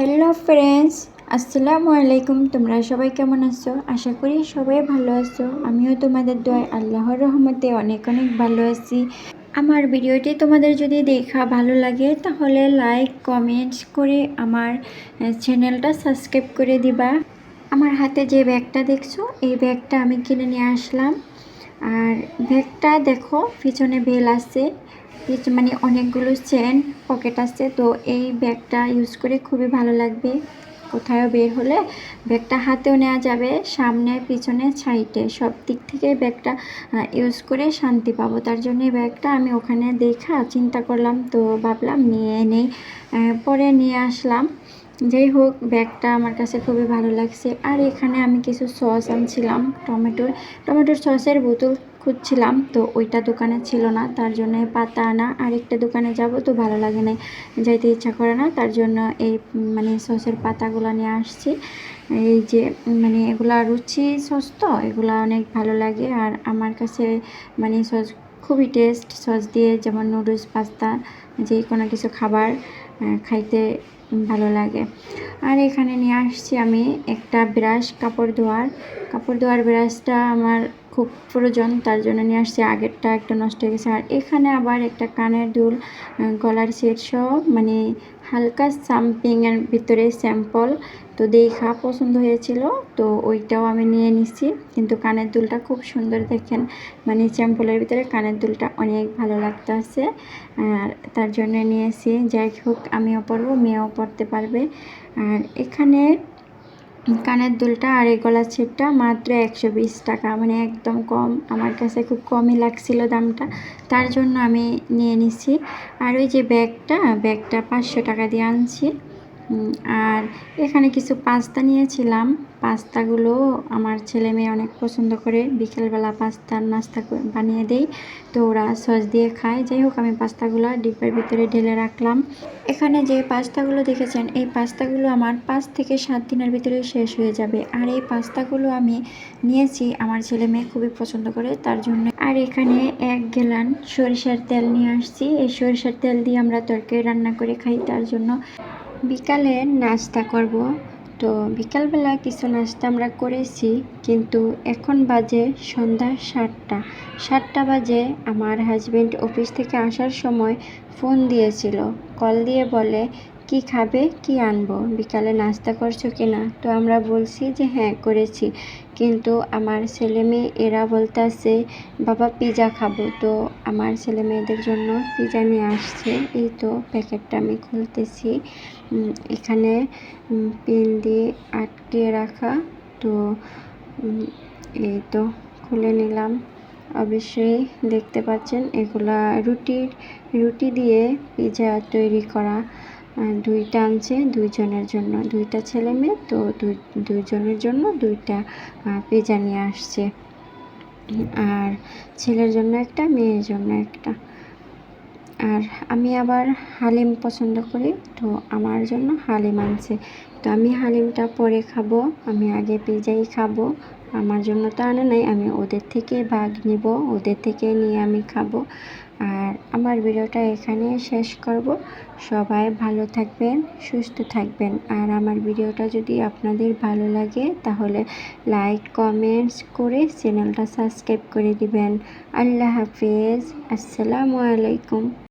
Hello friends আসসালামু আলাইকুম তোমরা সবাই কেমন আছো? আশা করি সবাই ভালো আছো। আমিও তোমাদের দোয়ায় আল্লাহর রহমতে অনেক অনেক ভালো আছি। আমার ভিডিওটি তোমাদের যদি দেখা ভালো লাগে, তাহলে লাইক কমেন্টস করে আমার চ্যানেলটা সাবস্ক্রাইব করে দিবা। আমার হাতে যে ব্যাগটা দেখছ, এই ব্যাগটা আমি কিনে নিয়ে আসলাম। আর ব্যাগটা দেখো, পিছনে বেল আছে। মানে অনেকগুলো চেন পকেট আছে, তো এই ব্যাগটা ইউজ করে খুবই ভালো লাগবে। কোথাও বের হলে ব্যাগটা হাতেও নেওয়া যাবে, সামনে, পিছনে সাইডে সব দিক থেকে ব্যাগটা ইউজ করে শান্তি পাবো। তার জন্য ব্যাগটা আমি ওখানে দেখা, চিন্তা করলাম, তো ভাবলাম নিয়ে নেই। পরে নিয়ে আসলাম। যাই হোক, ব্যাগটা আমার কাছে খুবই ভালো লাগছে। আর এখানে আমি কিছু সস আনছিলাম, টমেটোর। টমেটোর সসের বোতল খুঁজছিলাম, তো ওইটা দোকানে ছিল না, তার জন্য পাতা আনা। আরেকটা দোকানে যাব তো ভালো লাগে না, যাইতে ইচ্ছা করে না, তার জন্য এই মানে সসের পাতাগুলো নিয়ে আসছি। এই যে মানে এগুলা রুচি সস তো, এগুলা অনেক ভালো লাগে। আর আমার কাছে মানে সস খুবই টেস্ট সস দিয়ে যেমন নুডলস, পাস্তা যে কোনো কিছু খাবার খাইতে ভালো লাগে। আর এখানে নিয়ে আসছি আমি একটা ব্রাশ, কাপড় ধোয়ার। কাপড় ধোয়ার ব্রাশটা আমার খুব প্রয়োজন, তার জন্য নিয়ে আসছি। আগেরটা একটা নষ্ট হয়ে গেছে। আর এখানে আবার একটা কানের দুল গলার সেট সহ মানে হালকা সামপিংয়ের ভিতরে স্যাম্পল। তো দেখা পছন্দ হয়েছিল, তো ওইটাও আমি নিয়ে নিছি। কিন্তু কানের দুলটা খুব সুন্দর দেখেন মানে স্যাম্পলের ভিতরে কানের দুলটা অনেক ভালো লাগতেছে। আর তার জন্য নিয়েছি, যাই হোক আমিও পরবো, মেয়েও পরতে পারবে। আর এখানে কানের দুলটা আর এই গলার সেটটা মাত্র একশো বিশ টাকা। মানে একদম কম, আমার কাছে খুব কমই লাগছিল দামটা। তার জন্য আমি নিয়ে নিছি। আর ওই যে ব্যাগটা ব্যাগটা পাঁচশো টাকা দিয়ে আনছি। আর এখানে কিছু পাস্তা নিয়েছিলাম। পাস্তাগুলো আমার ছেলে মেয়ে অনেক পছন্দ করে। বিকেলবেলা পাস্তার নাস্তা বানিয়ে দেই, তো ওরা সস দিয়ে খায়। যাই হোক, আমি পাস্তাগুলো ডিব্বার ভিতরে ঢেলে রাখলাম। এখানে যে পাস্তাগুলো দেখেছেন, এই পাস্তাগুলো আমার পাঁচ থেকে সাত দিনের ভিতরে শেষ হয়ে যাবে। আর এই পাস্তাগুলো আমি নিয়েছি আমার ছেলে মেয়ে খুবই পছন্দ করে, তার জন্য। আর এখানে এক গেলান সরিষার তেল নিয়ে আসছি। এই সরিষার তেল দিয়ে আমরা তরকারি রান্না করে খাই তার জন্য। বিকালে নাস্তা করব। তো বিকালবেলা কিছু নাস্তা আমরা করেছি, কিন্তু এখন বাজে সন্ধ্যা সাতটা। সাতটা বাজে আমার হাজব্যান্ড অফিস থেকে আসার সময় ফোন দিয়েছিল। কল দিয়ে বলে কি খাবে, কি আনব? বিকালে নাস্তা করছ কি না? তো আমরা বলছি যে হ্যাঁ করেছি। কিন্তু আমার ছেলে মেয়ে, এরা বলতেছে, বাবা পিৎজা খাব। তো আমার ছেলে মেয়েদের জন্য পিৎজা নিয়ে আসছে। এই তো প্যাকেটটা আমি খুলতেছি। এখানে পিন দিয়ে আটকে রাখা। তো এই তো খুলে নিলাম। অবশ্যই দেখতে পাচ্ছেন, এগুলা রুটির, রুটি দিয়ে পিৎজা তৈরি করা। দুইটা আনছে দুইজনের জন্য। দুইটা ছেলে মেয়ে, তো দুই, দুইজনের জন্য দুইটা পিৎজা নিয়ে আসছে। আর ছেলের জন্য একটা, মেয়ের জন্য একটা। আর আমি আবার হালিম পছন্দ করি, তো আমার জন্য হালিম আনছে। তো আমি হালিমটা পরে খাব, আমি আগে পিজাই খাব। আমার জন্য তো আনে নাই, আমি ওদের থেকে ভাগ নিব, ওদের থেকে নিয়ে আমি খাব। আর আমার ভিডিওটা এখানে শেষ করব। সবাই ভালো থাকবেন, সুস্থ থাকবেন। আর আমার ভিডিওটা যদি আপনাদের ভালো লাগে, তাহলে লাইক, কমেন্টস করে চ্যানেলটা সাবস্ক্রাইব করে দিবেন। আল্লাহ হাফিজ, আসসালামু আলাইকুম।